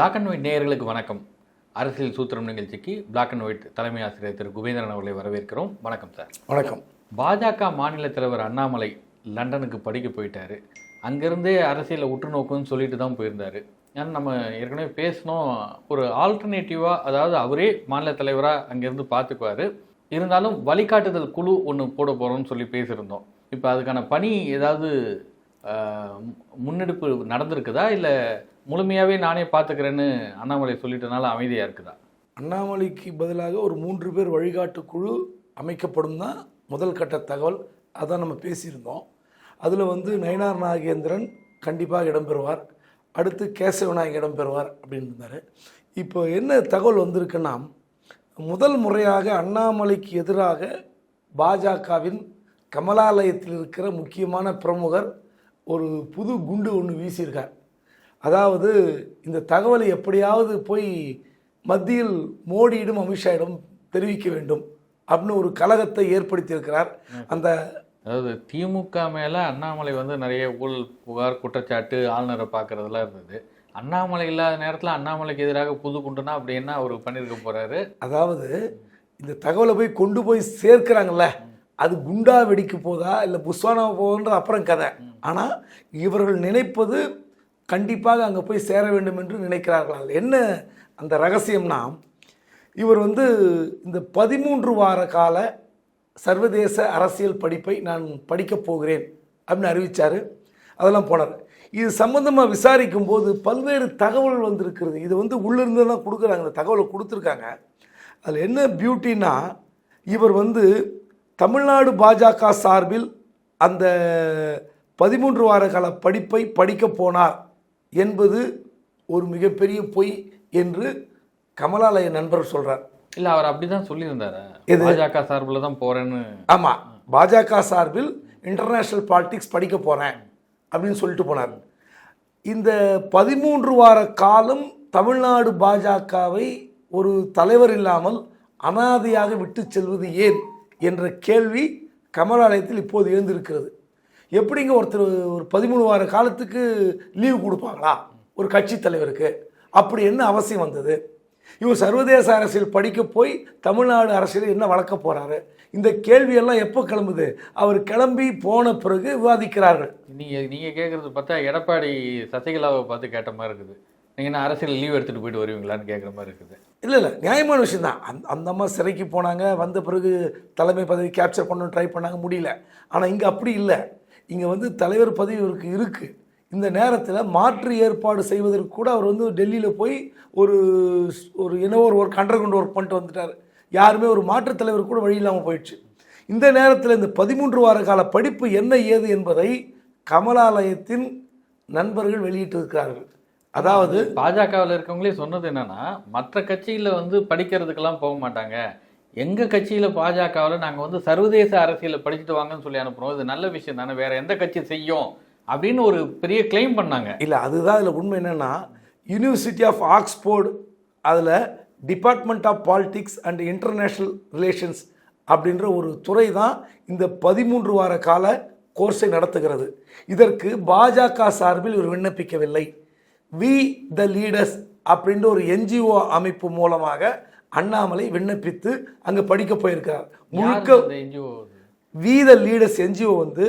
Black and white நேயர்களுக்கு வணக்கம். அரசியல் சூத்திரம் நிகழ்ச்சிக்கு பிளாக் அண்ட் ஒயிட் தலைமை ஆசிரியர் திரு குபேந்திரன் அவர்களை வரவேற்கிறோம். வணக்கம் சார். வணக்கம். பாஜக மாநில தலைவர் அண்ணாமலை லண்டனுக்கு படிக்க போயிட்டாரு. அங்கேருந்தே அரசியலை உற்று நோக்குன்னு சொல்லிட்டு தான் போயிருந்தாரு. ஏன்னா நம்ம ஏற்கனவே பேசினோம் ஒரு ஆல்டர்னேட்டிவாக அதாவது அவரே மாநில தலைவராக அங்கேருந்து பார்த்துக்குவாரு இருந்தாலும் வழிகாட்டுதல் குழு ஒன்று போட போகிறோம்னு சொல்லி பேசியிருந்தோம். இப்போ அதுக்கான பணி ஏதாவது முன்னெடுப்பு நடந்திருக்குதா? இல்லை முழுமையாகவே நானே பார்த்துக்கிறேன்னு அண்ணாமலை சொல்லிட்டனால அமைதியாக இருக்குதா? அண்ணாமலைக்கு பதிலாக ஒரு மூன்று பேர் வழிகாட்டு குழு அமைக்கப்படும் தான் முதல் கட்ட தகவல். அதான் நம்ம பேசியிருந்தோம். அதில் வந்து நயனார் நாகேந்திரன் கண்டிப்பாக இடம்பெறுவார். அடுத்து கேசவநாயக் இடம்பெறுவார் அப்படின்னு இருந்தார் இப்போ என்ன தகவல் வந்திருக்குன்னா முதல் முறையாக அண்ணாமலைக்கு எதிராக பாஜகவின் கமலாலயத்தில் இருக்கிற முக்கியமான பிரமுகர் ஒரு புது குண்டு ஒன்று வீசியிருக்கார். அதாவது இந்த தகவலை எப்படியாவது போய் மத்தியில் மோடியிடம் அமித்ஷாயிடம் தெரிவிக்க வேண்டும் அப்படின்னு ஒரு கலகத்தை ஏற்படுத்தியிருக்கிறார். அந்த அதாவது திமுக மேலே அண்ணாமலை வந்து நிறைய ஊழல் புகார் குற்றச்சாட்டு ஆளுநரை பார்க்கறதெல்லாம் இருந்தது. அண்ணாமலை இல்லாத நேரத்தில் அண்ணாமலைக்கு எதிராக புது குண்டுனா அப்படி என்ன அவர் பண்ணியிருக்க போறாரு? அதாவது இந்த தகவலை போய் கொண்டு போய் சேர்க்கிறாங்கல்ல அது குண்டா வெடிக்க போதா இல்லை புஸ்வானா போகுன்ற அப்புறம் கதை. ஆனால் இவர்கள் நினைப்பது கண்டிப்பாக அங்கே போய் சேர வேண்டும் என்று நினைக்கிறார்கள். என்ன அந்த ரகசியம்னா இவர் வந்து இந்த பதிமூன்று வார கால சர்வதேச அரசியல் படிப்பை நான் படிக்கப் போகிறேன் அப்படின்னு அறிவித்தார் அதெல்லாம் போனார். இது சம்பந்தமாக விசாரிக்கும் போது பல்வேறு தகவல்கள் வந்திருக்கிறது. இது வந்து உள்ளிருந்து தான் கொடுக்குறாங்க. இந்த தகவலை கொடுத்துருக்காங்க. அதில் என்ன பியூட்டின்னா இவர் வந்து தமிழ்நாடு பாஜக சார்பில் அந்த பதிமூன்று வார கால படிப்பை படிக்கப் போனார். என்பது ஒரு மிகப்பெரிய பொய் என்று கமலாலய நண்பர் சொல்கிறார் இல்லை அவர் அப்படிதான் சொல்லியிருந்தாரு. எது? பாஜக சார்பில் தான் போறேன்னு. ஆமாம் பாஜக சார்பில் இன்டர்நேஷ்னல் பாலிடிக்ஸ் படிக்க போகிறேன் அப்படின்னு சொல்லிட்டு போனார். இந்த பதிமூன்று வார காலம் தமிழ்நாடு பாஜகவை ஒரு தலைவர் இல்லாமல் அனாதையாக விட்டு செல்வது ஏன் என்ற கேள்வி கமலாலயத்தில் இப்போது எழுந்திருக்கிறது. எப்படிங்க ஒருத்தர் ஒரு பதிமூணு வார காலத்துக்கு லீவு கொடுப்பாங்களா? ஒரு கட்சி தலைவருக்கு. அப்படி என்ன அவசியம் வந்தது? இவர் சர்வதேச அரசியல் படிக்க போய் தமிழ்நாடு அரசியல் என்ன வளர்க்க போறாரு? இந்த கேள்வியெல்லாம் எப்போ கிளம்புது? அவர் கிளம்பி போன பிறகு விவாதிக்கிறார்கள். நீங்க நீங்க கேட்கறது பார்த்தா எடப்பாடி சசிகலாவை பார்த்து கேட்ட மாதிரி இருக்குது. நீங்க என்ன அரசியல் லீவ் எடுத்துட்டு போயிட்டு வருவீங்களான்னு கேட்குற மாதிரி இருக்குது. இல்லை இல்லை. நியாயமான விஷயம் தான். அந்த அந்த அம்மா சிறைக்கு போனாங்க. வந்த பிறகு தலைமை பதவி கேப்சர் பண்ண ட்ரை பண்ணாங்க. முடியல. ஆனால் இங்கே அப்படி இல்லை. இங்கே வந்து தலைவர் பதவி இவருக்கு இருக்குது இந்த நேரத்தில் மாற்று ஏற்பாடு செய்வதற்கு கூட அவர் வந்து டெல்லியில் போய் ஒரு ஒரு என்னவோ ஒரு ஒர்க் அண்டர் கிரவுண்ட் ஒர்க் பண்ணிட்டு வந்துட்டார். யாருமே ஒரு மாற்றுத் தலைவர் கூட வழி இல்லாமல் போயிடுச்சு. இந்த நேரத்தில் இந்த பதிமூன்று வார கால படிப்பு என்ன ஏது என்பதை கமலாலயத்தின் நண்பர்கள் வெளியிட்டிருக்கிறார்கள். அதாவது பாஜகவில் இருக்கவங்களே சொன்னது என்னன்னா மற்ற கட்சிகளில் வந்து படிக்கிறதுக்கெல்லாம் போக மாட்டாங்க. எங்கள் கட்சியில் பாஜகவில் நாங்கள் வந்து சர்வதேச அரசியலை படிச்சுட்டு வாங்கன்னு சொல்லி அனுப்புகிறோம் இது நல்ல விஷயம் தானே. வேறு எந்த கட்சி செய்யும் அப்படின்னு ஒரு பெரிய கிளைம் பண்ணாங்க. இல்லை அதுதான் இதில் உண்மை என்னென்னா யூனிவர்சிட்டி ஆஃப் ஆக்ஸ்போர்டு அதில் department of politics and international relations அப்படின்ற ஒரு துறை தான் இந்த பதிமூன்று வார கால கோர்ஸை நடத்துகிறது. இதற்கு பாஜக சார்பில் இவர் விண்ணப்பிக்கவில்லை. வி த லீடர்ஸ் அப்படின்ற ஒரு என்ஜிஓ அமைப்பு மூலமாக அண்ணாமலை விண்ணப்பித்து அங்கே படிக்க போயிருக்கிறார். முழுக்க யார் இந்த NGO? We the leaders NGO வந்து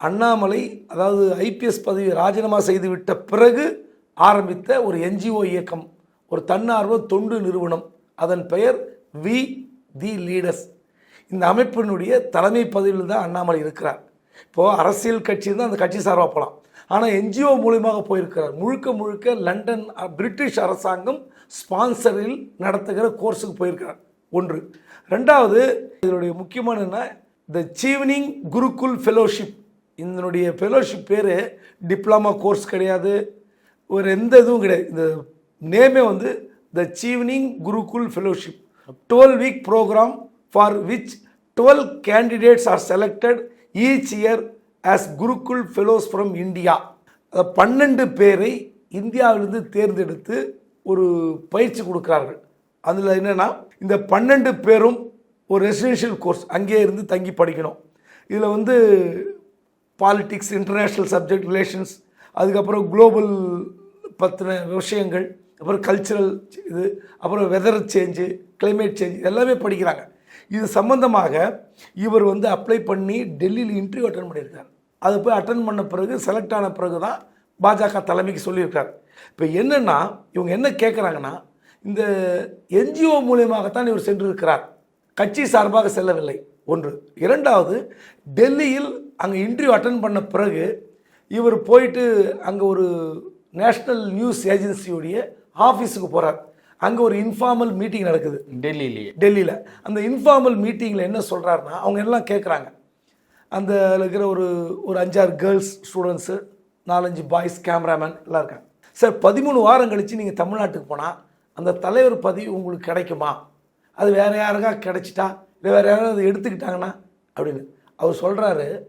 அண்ணாமலை அதாவது ஐபிஎஸ் பதவி ராஜினாமா செய்துவிட்ட பிறகு ஆரம்பித்த ஒரு என்ஜிஓ இயக்கம் ஒரு தன்னார்வ தொண்டு நிறுவனம். அதன் பெயர் வி தி லீடர்ஸ். இந்த அமைப்பினுடைய தலைமை பதவியில் தான் அண்ணாமலை இருக்கிறார். இப்போது அரசியல் கட்சி இருந்தால் அந்த கட்சி சார்பாக போகலாம் ஆனால் என்ஜிஓ மூலியமாக போயிருக்கிறார். முழுக்க முழுக்க லண்டன் பிரிட்டிஷ் அரசாங்கம் ஸ்பான்சரில் நடத்துகிற கோர்ஸுக்கு போயிருக்கிறார். ஒன்று. ரெண்டாவது இதனுடைய முக்கியமான என்ன? த சீவனிங் குருகுல் ஃபெலோஷிப் இதனுடைய ஃபெலோஷிப் பேர் டிப்ளமா கோர்ஸ் கிடையாது. ஒரு எந்த இதுவும் கிடையாது. இந்த நேமே வந்து the Chevening Gurukul fellowship twelve week programme for which twelve candidates are selected each year as Gurukul fellows from India பன்னெண்டு பேரை இந்தியாவிலிருந்து தேர்ந்தெடுத்து ஒரு பயிற்சி கொடுக்குறார்கள். அதில் என்னென்னா இந்த பன்னெண்டு பேரும் ஒரு ரெசிடென்ஷியல் கோர்ஸ் அங்கேயே இருந்து தங்கி படிக்கணும். இதில் வந்து பாலிட்டிக்ஸ் இன்டர்நேஷ்னல் சப்ஜெக்ட் ரிலேஷன்ஸ் அதுக்கப்புறம் குளோபல் பற்றின விஷயங்கள் அப்புறம் கல்ச்சுரல் இது அப்புறம் வெதர் சேஞ்சு கிளைமேட் சேஞ்ச் எல்லாமே படிக்கிறாங்க. இது சம்மந்தமாக இவர் வந்து அப்ளை பண்ணி டெல்லியில் இன்டர்வியூ அட்டன் பண்ணியிருக்காரு. அதை போய் அட்டன் பண்ண பிறகு செலக்ட் ஆன பிறகு தான் பாஜக தலைமைக்கு சொல்லியிருக்காரு. இப்போ என்னென்னா இவங்க என்ன கேட்குறாங்கன்னா இந்த என்ஜிஓ மூலியமாகத்தான் இவர் சென்றிருக்கிறார். கட்சி சார்பாக செல்லவில்லை. ஒன்று. இரண்டாவது டெல்லியில் அங்கே இன்டர்வியூ அட்டன் பண்ண பிறகு இவர் போயிட்டு அங்கே ஒரு நேஷ்னல் நியூஸ் ஏஜென்சியுடைய ஆஃபீஸுக்கு போகிறார் அங்கே ஒரு இன்ஃபார்மல் மீட்டிங் நடக்குது. டெல்லியிலேயே. டெல்லியில். அந்த இன்ஃபார்மல் மீட்டிங்கில் என்ன சொல்கிறாருன்னா அவங்க எல்லாம் கேட்குறாங்க அந்த இருக்கிற ஒரு ஒரு அஞ்சாறு கேர்ள்ஸ் ஸ்டூடெண்ட்ஸு நாலஞ்சு பாய்ஸ் கேமராமேன் எல்லாம் இருக்காங்க. சார் பதிமூணு வாரம் கழித்து நீங்கள் தமிழ்நாட்டுக்கு போனால் அந்த தலைவர் பதவி உங்களுக்கு கிடைக்குமா? அது வேறு யாருக்கா கிடைச்சிட்டா? இல்லை வேறு யாராவது எடுத்துக்கிட்டாங்கன்னா? அப்படின்னு. அவர் சொல்கிறாரு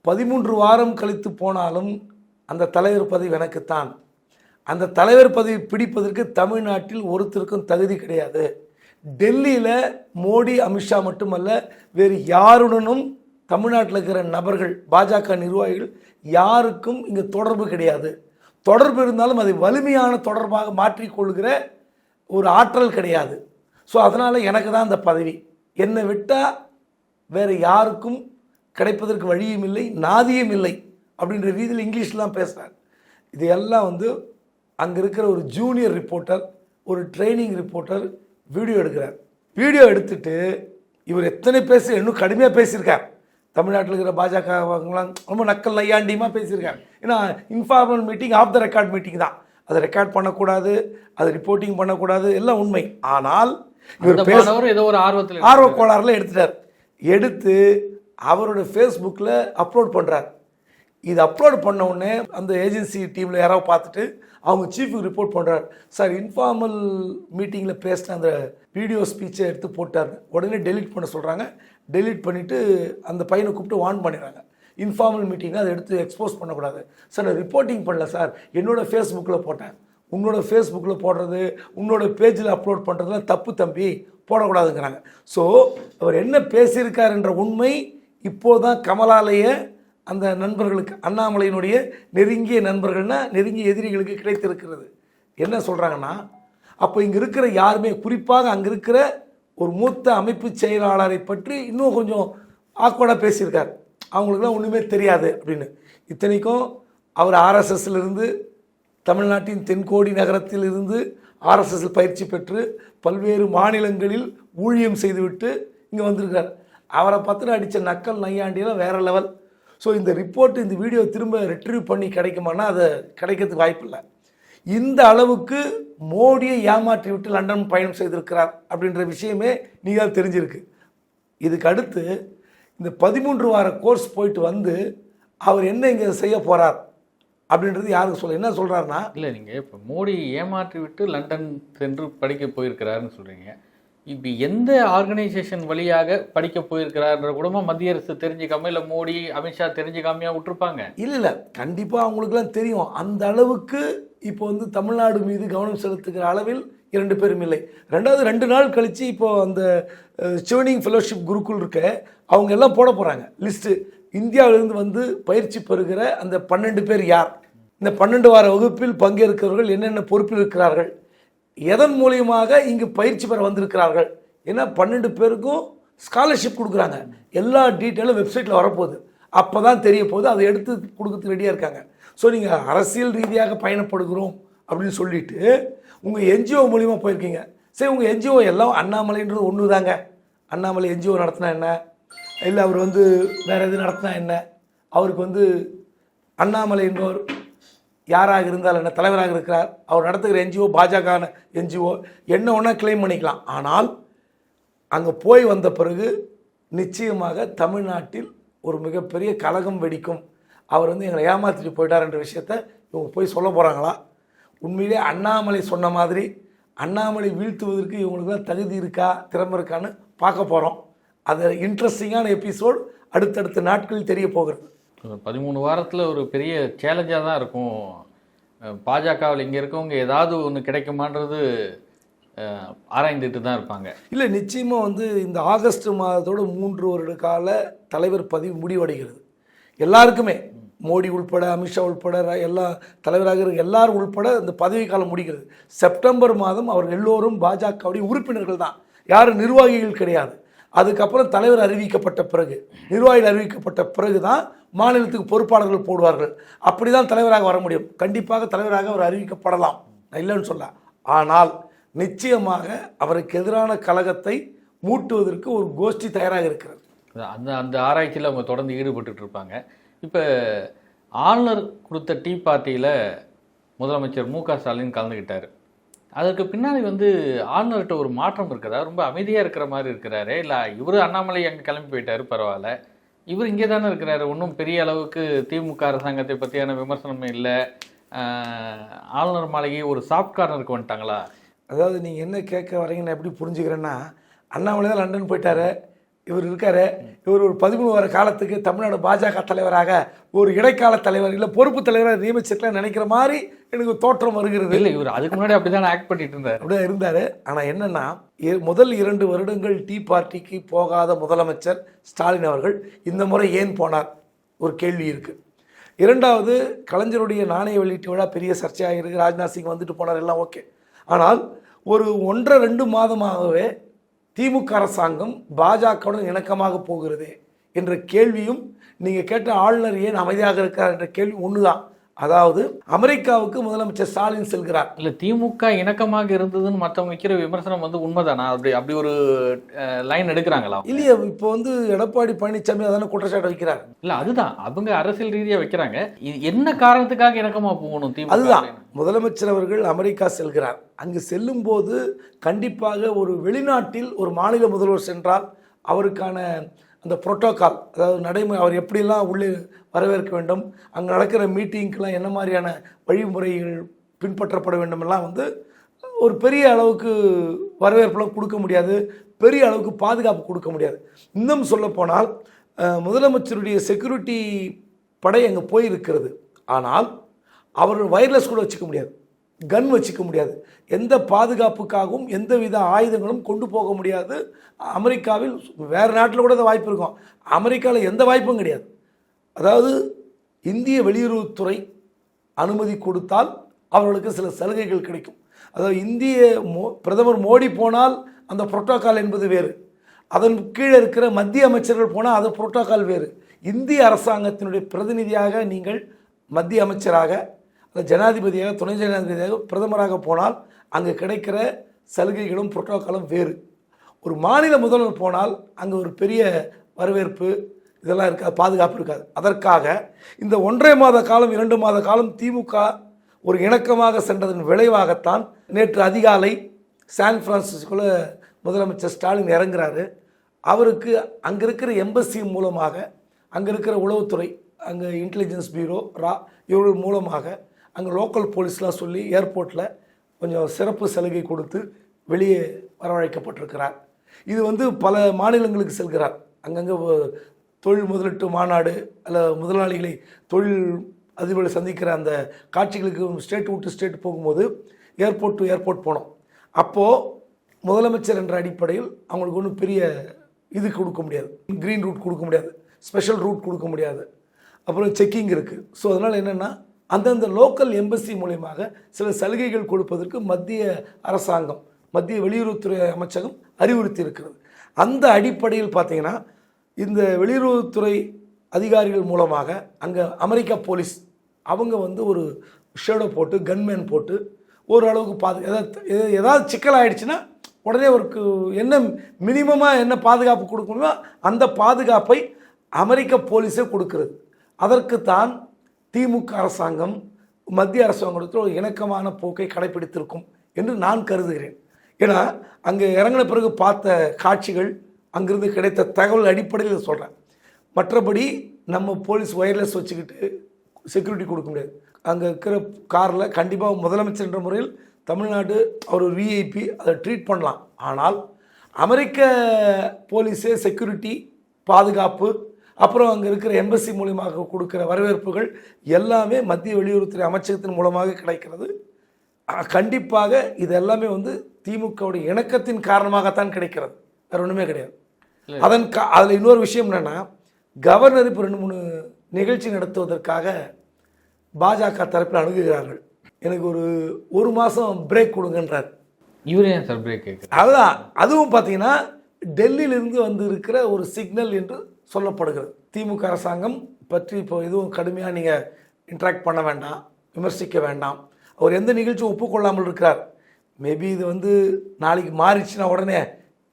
பதிமூன்று வாரம் கழித்து போனாலும் அந்த தலைவர் பதவி எனக்குத்தான். அந்த தலைவர் பதவி பிடிப்பதற்கு தமிழ்நாட்டில் ஒருத்தருக்கும் தகுதி கிடையாது. டெல்லியில் மோடி அமித்ஷா மட்டுமல்ல வேறு யாருடனும் தமிழ்நாட்டில் இருக்கிற நபர்கள் பாஜக நிர்வாகிகள் யாருக்கும் இங்கே தொடர்பு கிடையாது. தொடர்பு இருந்தாலும் அதை வலிமையான தொடர்பாக மாற்றிக்கொள்கிற ஒரு ஆற்றல் கிடையாது. ஸோ அதனால் எனக்கு தான் அந்த பதவி. என்னை விட்டால் வேறு யாருக்கும் கிடைப்பதற்கு வழியும் இல்லை நாதியும் இல்லை அப்படின்ற ரீதியில் இங்கிலீஷ்லாம் பேசுகிறார் இதையெல்லாம் வந்து அங்கே இருக்கிற ஒரு ஜூனியர் ரிப்போர்ட்டர் ஒரு ட்ரைனிங் ரிப்போர்ட்டர் வீடியோ எடுக்கிறார். வீடியோ எடுத்துட்டு இவர் எத்தனை பேச இன்னும் கடுமையாக பேசியிருக்கார். தமிழ்நாட்டில் இருக்கிற பாஜகவங்களாம் ரொம்ப நக்கல் நையாண்டியமாக பேசியிருக்கார் ஏன்னா informal meeting off the record meeting தான். அதை ரெக்கார்ட் பண்ணக்கூடாது அதை ரிப்போர்ட்டிங் பண்ணக்கூடாது எல்லாம் உண்மை. ஆனால் இவர் பேச மாணவர் ஏதோ ஒரு ஆர்வத்தில் ஆர்வ கோளாறுல எடுத்துட்டார். எடுத்து அவரோட ஃபேஸ்புக்கில் அப்லோட் பண்ணுறார் இது அப்லோட் பண்ண உடனே அந்த ஏஜென்சி டீமில் யாராவது பார்த்துட்டு அவங்க சீஃபுக்கு ரிப்போர்ட் பண்ணுறார் சார் இன்ஃபார்மல் மீட்டிங்கில் பேசின அந்த வீடியோ ஸ்பீச்சை எடுத்து போட்டார். உடனே டெலீட் பண்ண சொல்கிறாங்க டெலீட் பண்ணிவிட்டு அந்த பையனை கூப்பிட்டு வார்ன் பண்ணிடுறாங்க. இன்ஃபார்மல் மீட்டிங்கை அதை எடுத்து எக்ஸ்போஸ் பண்ணக்கூடாது. சார் நான் ரிப்போர்ட்டிங் பண்ணல சார் என்னோடய ஃபேஸ்புக்கில் போட்டேன். உன்னோட ஃபேஸ்புக்கில் போடுறது உன்னோட பேஜில் அப்லோட் பண்ணுறதுலாம் தப்பு தம்பி. போடக்கூடாதுங்கிறாங்க. ஸோ அவர் என்ன பேசியிருக்காருன்ற உண்மை இப்போதான் கமலாலய அந்த நண்பர்களுக்கு அண்ணாமலையினுடைய நெருங்கிய நண்பர்கள்னா நெருங்கிய எதிரிகளுக்கு கிடைத்திருக்கிறது. என்ன சொல்கிறாங்கன்னா அப்போ இங்கே இருக்கிற யாருமே குறிப்பாக அங்கே இருக்கிற ஒரு மூத்த அமைப்பு செயலாளரை பற்றி இன்னும் கொஞ்சம் ஆக்வர்டாக பேசியிருக்கார். அவங்களுக்குலாம் ஒன்றுமே தெரியாது அப்படின்னு. இத்தனைக்கும் அவர் ஆர்எஸ்எஸ்லேருந்து தமிழ்நாட்டின் தென்கோடி நகரத்திலிருந்து இருந்து பயிற்சி பெற்று பல்வேறு மாநிலங்களில் ஊழியம் செய்துவிட்டு இங்கே வந்திருக்கார் அவரை பற்றின அடித்த நக்கல் நையாண்டியெல்லாம் வேறு லெவல் ஸோ இந்த ரிப்போர்ட் இந்த வீடியோ திரும்ப ரிட்ரீவ் பண்ணி கிடைக்குமானா அது கிடைக்கிறதுக்கு வாய்ப்பில்லை. இந்த அளவுக்கு மோடியை ஏமாற்றி விட்டு லண்டன் பயணம் செய்திருக்கிறார் அப்படின்ற விஷயமே நீங்கள் தெரிஞ்சிருக்கு. இதுக்கு அடுத்து இந்த பதிமூன்று வார கோர்ஸ் போயிட்டு வந்து அவர் என்ன இங்கே செய்ய போகிறார் அப்படின்றது யாருக்கு சொல்ல என்ன சொல்கிறாருன்னா இல்லை நீங்கள் இப்போ மோடி ஏமாற்றி விட்டு லண்டன் சென்று படிக்க போயிருக்கிறாருன்னு சொல்கிறீங்க இப்போ எந்த ஆர்கனைசேஷன் வழியாக படிக்க போயிருக்கிறாருன்ற கூட மத்திய அரசு தெரிஞ்சுக்காம இல்லை மோடி அமித்ஷா தெரிஞ்சுக்காமையா விட்டுருப்பாங்க? இல்லை இல்லை. கண்டிப்பாக அவங்களுக்குலாம் தெரியும். அந்த அளவுக்கு இப்போ வந்து தமிழ்நாடு மீது கவனம் செலுத்துகிற அளவில் இரண்டு பேரும் இல்லை. ரெண்டாவது ரெண்டு நாள் கழித்து இப்போ அந்த சிவனிங் ஃபெலோஷிப் குருக்குள் இருக்க அவங்க எல்லாம் போட போகிறாங்க லிஸ்ட்டு. இந்தியாவிலிருந்து வந்து பயிற்சி பெறுகிற அந்த பன்னெண்டு பேர் யார்? இந்த பன்னெண்டு வார வகுப்பில் பங்கேற்கிறவர்கள் என்னென்ன பொறுப்பில் இருக்கிறார்கள்? எதன் மூலியமாக இங்கு பயிற்சி பெற வந்திருக்கிறார்கள்? ஏன்னா பன்னெண்டு பேருக்கும் ஸ்காலர்ஷிப் கொடுக்குறாங்க. எல்லா டீட்டெயிலும் வெப்சைட்டில் வரப்போகுது. அப்போ தான் தெரிய போகுது. அதை எடுத்து கொடுக்கறதுக்கு ரெடியாக இருக்காங்க. ஸோ நீங்கள் அரசியல் ரீதியாக பயணப்படுகிறோம் அப்படின்னு சொல்லிட்டு உங்கள் என்ஜிஓ மூலியமாக போயிருக்கீங்க. சரி உங்கள் என்ஜிஓ எல்லாம் அண்ணாமலைன்றது ஒன்று தாங்க அண்ணாமலை என்ஜிஓ நடத்தினா என்ன? இல்லை அவர் வந்து வேறு எது நடத்தினா என்ன? அவருக்கு வந்து அண்ணாமலை என்பவர் யாராக இருந்தால் என்ன தலைவராக இருக்கிறார். அவர் நடத்துகிற என்ஜிஓ பாஜக என்ஜிஓ என்ன ஒன்றா கிளைம் பண்ணிக்கலாம். ஆனால் அங்கே போய் வந்த பிறகு நிச்சயமாக தமிழ்நாட்டில் ஒரு மிகப்பெரிய கலகம் வெடிக்கும் அவர் வந்து எங்களை ஏமாற்றிட்டு போயிட்டார் என்ற விஷயத்த இவங்க போய் சொல்ல போகிறாங்களா உண்மையிலே அண்ணாமலை சொன்ன மாதிரி அண்ணாமலை வீழ்த்துவதற்கு இவங்களுக்குலாம் தகுதி இருக்கா திறமை இருக்கான்னு பார்க்க போகிறோம் அது இன்ட்ரெஸ்டிங்கான எபிசோட் அடுத்தடுத்த நாட்களில் தெரிய போகிறது. பதிமூணு வாரத்தில் ஒரு பெரிய சேலஞ்சாக தான் இருக்கும். பாஜகவில் இங்கே இருக்கவங்க ஏதாவது ஒன்று கிடைக்குமான்றது ஆராய்ந்துட்டு தான் இருப்பாங்க. இல்லை நிச்சயமாக வந்து இந்த ஆகஸ்ட் மாதத்தோட மூன்று வருட கால தலைவர் பதவி முடிவடைகிறது. எல்லாருக்குமே மோடி உள்பட அமித்ஷா உள்பட எல்லா தலைவராக இருக்க எல்லாரும் உள்பட இந்த பதவி காலம் முடிகிறது. செப்டம்பர் மாதம் அவர்கள் எல்லோரும் பாஜகவுடைய உறுப்பினர்கள் தான். யாரும் நிர்வாகிகள் கிடையாது. அதுக்கப்புறம் தலைவர் அறிவிக்கப்பட்ட பிறகு நிர்வாகிகள் அறிவிக்கப்பட்ட பிறகு தான் மாநிலத்துக்கு பொறுப்பாளர்கள் போடுவார்கள். அப்படி தான் தலைவராக வர முடியும். கண்டிப்பாக தலைவராக அவர் அறிவிக்கப்படலாம். இல்லைன்னு சொல்ல. ஆனால் நிச்சயமாக அவருக்கு எதிரான கழகத்தை மூட்டுவதற்கு ஒரு கோஷ்டி தயாராக இருக்கிறது. அந்த அந்த ஆராய்ச்சியில் அவங்க தொடர்ந்து ஈடுபட்டு இருப்பாங்க. இப்போ ஆளுநர் கொடுத்த டீ பார்ட்டியில் முதலமைச்சர் மு க ஸ்டாலின் கலந்துக்கிட்டார் அதற்கு பின்னாடி வந்து ஆளுநர்கிட்ட ஒரு மாற்றம் இருக்கிறதா? ரொம்ப அமைதியாக இருக்கிற மாதிரி இருக்கிறாரு? இல்லை இவர் அண்ணாமலை அங்கே கிளம்பி போயிட்டாரு பரவாயில்ல. இவர் இங்கே தானே இருக்கிறாரு. ஒன்றும் பெரிய அளவுக்கு திமுக அரசாங்கத்தை பற்றியான விமர்சனமே இல்லை. ஆளுநர் மாளிகை ஒரு சாஃப்ட் கார்னருக்கு வந்துட்டாங்களா? அதாவது நீங்கள் என்ன கேட்க வரீங்கன்னு எப்படி புரிஞ்சுக்கிறேன்னா அண்ணாமலை தான் லண்டன் போயிட்டாரு. இவர் இருக்காரு. இவர் ஒரு பதிமூணு வார காலத்துக்கு தமிழ்நாடு பாஜக தலைவராக ஒரு இடைக்கால தலைவர் இல்லை பொறுப்பு தலைவராக நியமிச்சிருக்கலாம் நினைக்கிற மாதிரி எனக்கு தோற்றம் வருகிறது. இல்லை இவர் அதுக்கு முன்னாடி அப்படி தானே ஆக்ட் பண்ணிட்டு இருந்தார். அப்படியே இருந்தார். ஆனால் என்னன்னா முதல் இரண்டு வருடங்கள் டீ பார்ட்டிக்கு போகாத முதலமைச்சர் ஸ்டாலின் அவர்கள் இந்த முறை ஏன் போனார்? ஒரு கேள்வி இருக்கு. இரண்டாவது கலைஞருடைய நாணய வெளியீட்டு விழா பெரிய சர்ச்சையாக இருக்கு. ராஜ்நாத் சிங் வந்துட்டு போனார் எல்லாம் ஓகே ஆனால் ஒரு ஒன்றரை ரெண்டு மாதமாகவே திமுக அரசாங்கம் பாஜகவுடன் இணக்கமாக போகிறது என்ற கேள்வியும் நீங்கள் கேட்ட ஆளுநர் ஏன் அமைதியாக இருக்கார் என்ற கேள்வி ஒன்று தான் அதாவது அமெரிக்காவுக்கு முதலமைச்சர் ஸ்டாலின் செல்கிறார். இல்ல திமுக இணக்கமாக இருந்ததுன்னு மத்தவங்க வைக்கிற விமர்சனம் வந்து உண்மைதானா? அப்படி அப்படி ஒரு லைன் எடுக்கிறாங்களா? இல்லையே இப்போ வந்து எடப்பாடி பழனிசாமி அதான குற்றச்சாட்டு வைக்கிறார். இல்ல அதுதான். அவங்க அரசியல் ரீதியா வைக்கிறாங்க. இது என்ன காரணத்துக்காக இணக்கமா போகணும் திமுக அதுதான். முதலமைச்சர் அவர்கள் அமெரிக்கா செல்கிறார். அங்கு செல்லும்போது கண்டிப்பாக ஒரு வெளிநாட்டில் ஒரு மாநில முதல்வர் சென்றால் அவருக்கான அந்த புரோட்டோகால் அதாவது நடைமுறை அவர் எப்படியெல்லாம் உள்ளே வரவேற்க வேண்டும். அங்கே நடக்கிற மீட்டிங்க்கெலாம் என்ன மாதிரியான வழிமுறைகள் பின்பற்றப்பட வேண்டும் எல்லாம் வந்து ஒரு பெரிய அளவுக்கு வரவேற்பெல்லாம் கொடுக்க முடியாது. பெரிய அளவுக்கு பாதுகாப்பு கொடுக்க முடியாது. இன்னும் சொல்லப்போனால் முதலமைச்சருடைய செக்யூரிட்டி படை அங்கே போயிருக்கிறது. ஆனால் அவர் வயர்லெஸ் கூட வச்சுக்க முடியாது. கன் வச்சுக்க முடியாது. எந்த பாதுகாப்புக்காகவும் எந்த வித ஆயுதங்களும் கொண்டு போக முடியாது. அமெரிக்காவில் வேறு நாட்டில் கூட வாய்ப்பு இருக்கும். அமெரிக்காவில் எந்த வாய்ப்பும் கிடையாது. அதாவது இந்திய வெளியுறவுத்துறை அனுமதி கொடுத்தால் அவர்களுக்கு சில சலுகைகள் கிடைக்கும். அதாவது இந்திய மோ பிரதமர் மோடி போனால் அந்த புரோட்டோகால் என்பது வேறு. அதன் கீழே இருக்கிற மத்திய அமைச்சர்கள் போனால் அது புரோட்டோக்கால் வேறு. இந்திய அரசாங்கத்தினுடைய பிரதிநிதியாக நீங்கள் மத்திய அமைச்சராக அல்லது ஜனாதிபதியாக துணை ஜனாதிபதியாக பிரதமராக போனால் அங்கே கிடைக்கிற சலுகைகளும் புரோட்டோக்காலும் வேறு. ஒரு மாநில முதல்வர் போனால் அங்கே ஒரு பெரிய வரவேற்பு இதெல்லாம் இருக்காது பாதுகாப்பு இருக்காது. அதற்காக இந்த ஒன்றரை மாத காலம் இரண்டு மாத காலம் திமுக ஒரு இணக்கமாக சென்றதன் விளைவாகத்தான் நேற்று அதிகாலை சான் பிரான்சிஸ்கோவில் முதலமைச்சர் ஸ்டாலின் இறங்குறாரு. அவருக்கு அங்கே இருக்கிற எம்பசி மூலமாக அங்கே இருக்கிற உளவுத்துறை அங்கே இன்டெலிஜென்ஸ் பியூரோ ரா இவர்கள் மூலமாக அங்கே லோக்கல் போலீஸ்லாம் சொல்லி ஏர்போர்ட்டில் கொஞ்சம் சிறப்பு சலுகை கொடுத்து வெளியே வரவழைக்கப்பட்டிருக்கிறார். இது வந்து பல மாநிலங்களுக்கு செல்கிறார். அங்கங்கே தொழில் முதலீட்டு மாநாடு அல்ல முதலாளிகளை தொழில் அதிபர்களை சந்திக்கிற அந்த காட்சிகளுக்கு ஸ்டேட் விட்டு ஸ்டேட் போகும்போது ஏர்போர்ட் டு ஏர்போர்ட் போனோம். அப்போது முதலமைச்சர் என்ற அடிப்படையில் அவங்களுக்கு ஒன்றும் பெரிய இது கொடுக்க முடியாது. க்ரீன் ரூட் கொடுக்க முடியாது. ஸ்பெஷல் ரூட் கொடுக்க முடியாது. அப்புறம் செக்கிங் இருக்குது ஸோ அதனால் என்னென்னா அந்தந்த லோக்கல் எம்பசி மூலியமாக சில சலுகைகள் கொடுப்பதற்கு மத்திய அரசாங்கம் மத்திய வெளியுறவுத்துறை அமைச்சகம் அறிவுறுத்தி இருக்கிறது. அந்த அடிப்படையில் பார்த்தீங்கன்னா இந்த வெளியுறவுத்துறை அதிகாரிகள் மூலமாக அங்கே அமெரிக்கா போலீஸ் அவங்க வந்து ஒரு ஷேடோ போட்டு கன்மேன் போட்டு ஓரளவுக்கு பாது எதாவது எதாவது ஏதாவது சிக்கல் ஆகிடுச்சுன்னா உடனே அவருக்கு என்ன மினிமமாக என்ன பாதுகாப்பு கொடுக்கணுமோ அந்த பாதுகாப்பை அமெரிக்க போலீஸே கொடுக்கிறது. அதற்குத்தான் திமுக அரசாங்கம் மத்திய அரசாங்கத்தில் ஒரு இணக்கமான போக்கை கடைபிடித்திருக்கும் என்று நான் கருதுகிறேன். ஏன்னா அங்கே இறங்கின பிறகு பார்த்த காட்சிகள் அங்கிருந்து கிடைத்த தகவல் அடிப்படையில் சொல்கிறேன் மற்றபடி நம்ம போலீஸ் ஒயர்லெஸ் வச்சுக்கிட்டு செக்யூரிட்டி கொடுக்க முடியாது. அங்கே இருக்கிற காரில் கண்டிப்பாக முதலமைச்சர் என்ற முறையில் தமிழ்நாடு அவர் ஒரு விஐபி அதை ட்ரீட் பண்ணலாம். ஆனால் அமெரிக்க போலீஸே செக்யூரிட்டி பாதுகாப்பு அப்புறம் அங்கே இருக்கிற எம்பசி மூலியமாக கொடுக்குற வரவேற்புகள் எல்லாமே மத்திய வெளியுறவுத்துறை அமைச்சகத்தின் மூலமாக கிடைக்கிறது. கண்டிப்பாக இது எல்லாமே வந்து திமுகவுடைய இணக்கத்தின் காரணமாகத்தான் கிடைக்கிறது. வேறு ஒன்றுமே கிடையாது. அதன் கா அதில் இன்னொரு விஷயம் என்னென்னா கவர்னர் இப்போ ரெண்டு மூணு நிகழ்ச்சி நடத்துவதற்காக பாஜக தரப்பில் அணுகுகிறார்கள். எனக்கு ஒரு ஒரு மாதம் பிரேக் கொடுங்கன்றார். இவர் சார் பிரேக் அதுதான். அதுவும் பார்த்தீங்கன்னா டெல்லியிலிருந்து வந்து இருக்கிற ஒரு சிக்னல் என்று சொல்லப்படுகிறது. திமுக அரசாங்கம் பற்றி இப்போ எதுவும் கடுமையாக நீங்கள் இன்ட்ராக்ட் பண்ண வேண்டாம் விமர்சிக்க வேண்டாம். அவர் எந்த நிகழ்ச்சியும் ஒப்புக்கொள்ளாமல் இருக்கிறார். மேபி இது வந்து நாளைக்கு மாறிச்சுன்னா உடனே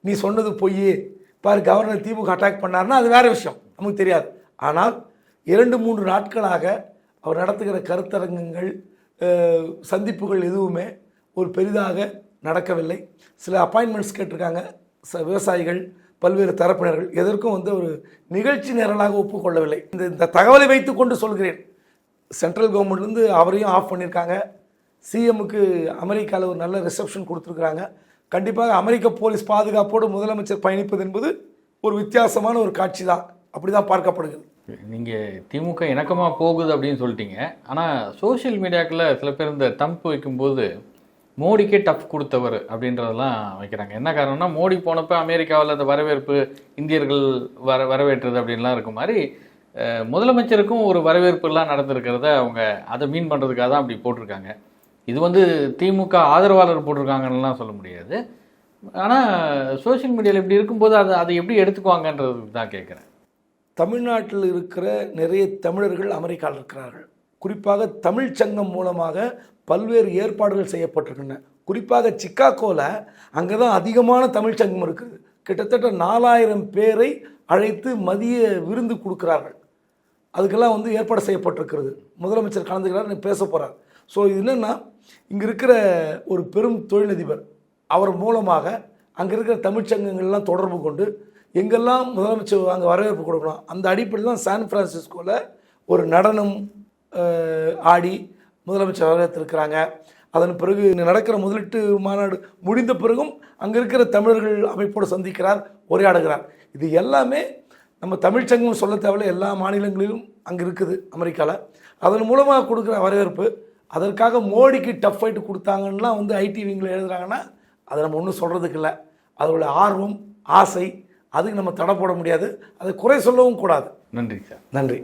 நீ சொன்னது பொய் பாரு கவர்னர் திமுக அட்டாக் பண்ணாருன்னா அது வேற விஷயம். நமக்கு தெரியாது. ஆனால் இரண்டு மூன்று நாட்களாக அவர் நடத்துகிற கருத்தரங்கங்கள் சந்திப்புகள் எதுவுமே ஒரு பெரிதாக நடக்கவில்லை. சில அப்பாயின்மெண்ட்ஸ் கேட்டிருக்காங்க. ச விவசாயிகள் பல்வேறு தரப்பினர்கள். எதற்கும் வந்து ஒரு நிகழ்ச்சி நிரலாக ஒப்புக்கொள்ளவில்லை. இந்த இந்த தகவலை வைத்துக்கொண்டு சொல்கிறேன். சென்ட்ரல் கவர்மெண்ட்லேருந்து அவரையும் ஆஃப் பண்ணியிருக்காங்க. சிஎம்முக்கு அமெரிக்காவில் ஒரு நல்ல ரிசப்ஷன் கொடுத்துருக்குறாங்க. கண்டிப்பாக அமெரிக்க போலீஸ் பாதுகாப்போடு முதலமைச்சர் பயணிப்பது என்பது ஒரு வித்தியாசமான ஒரு காட்சி தான் அப்படி தான் பார்க்கப்படுகிறது. நீங்கள் திமுக இணக்கமாக போகுது அப்படின்னு சொல்லிட்டீங்க. ஆனால் சோஷியல் மீடியாக்கில் சில பேர் இந்த தம்ப் வைக்கும்போது மோடிக்கே டஃப் கொடுத்தவர் அப்படின்றதெல்லாம் வைக்கிறாங்க. என்ன காரணம்னா மோடி போனப்போ அமெரிக்காவில் அந்த வரவேற்பு இந்தியர்கள் வர வரவேற்றது அப்படின்லாம் இருக்கும் மாதிரி முதலமைச்சருக்கும் ஒரு வரவேற்புலாம் நடந்திருக்கிறத அவங்க அதை மீன் பண்ணுறதுக்காக தான் அப்படி போட்டிருக்காங்க. இது வந்து திமுக ஆதரவாளர் போட்டிருக்காங்கன்னுலாம் சொல்ல முடியாது. ஆனால் சோஷியல் மீடியாவில் இப்படி இருக்கும்போது அதை அதை எப்படி எடுத்துக்குவாங்கன்றது தான் கேட்குறேன் தமிழ்நாட்டில் இருக்கிற நிறைய தமிழர்கள் அமெரிக்காவில் இருக்கிறார்கள். குறிப்பாக தமிழ்ச் சங்கம் மூலமாக பல்வேறு ஏற்பாடுகள் செய்யப்பட்டிருக்கின்றன. குறிப்பாக சிக்காகோவில் அங்கே தான் அதிகமான தமிழ் சங்கம் இருக்குது. கிட்டத்தட்ட நாலாயிரம் பேரை அழைத்து மதிய விருந்து கொடுக்குறார்கள். அதுக்கெல்லாம் வந்து ஏற்பாடு செய்யப்பட்டிருக்கிறது. முதலமைச்சர் கலந்துக்கிறார் பேச போகிறார் ஸோ இது என்னென்னா இங்கே இருக்கிற ஒரு பெரும் தொழிலதிபர் அவர் மூலமாக அங்கே இருக்கிற தமிழ்ச்சங்கங்கள்லாம் தொடர்பு கொண்டு எங்கெல்லாம் முதலமைச்சர் அங்கே வரவேற்பு கொடுக்கணும் அந்த அடிப்படையில் தான் சான் ஃப்ரான்சிஸ்கோவில் ஒரு நடனம் ஆடி முதலமைச்சர் வரவேற்றிருக்கிறாங்க. அதன் பிறகு நடக்கிற முதலீட்டு மாநாடு முடிந்த பிறகும் அங்கே இருக்கிற தமிழர்கள் அமைப்போடு சந்திக்கிறார் உரையாடுகிறார். இது எல்லாமே நம்ம தமிழ்ச்சங்கம் சொல்ல தேவையில்ல எல்லா மாநிலங்களிலும் அங்கே இருக்குது அமெரிக்காவில் அதன் மூலமாக கொடுக்குற வரவேற்பு அதற்காக மோடிக்கு டஃப் ஃபைட்டு கொடுத்தாங்கலாம் வந்து ஐடி விங்கில் எழுதுறாங்கன்னா அதை நம்ம ஒன்றும் சொல்கிறதுக்கு இல்லை. அதோட ஆர்வம் ஆசை அதுக்கு நம்ம தடை போட முடியாது. அதை குறை சொல்லவும் கூடாது. நன்றி சார். நன்றி.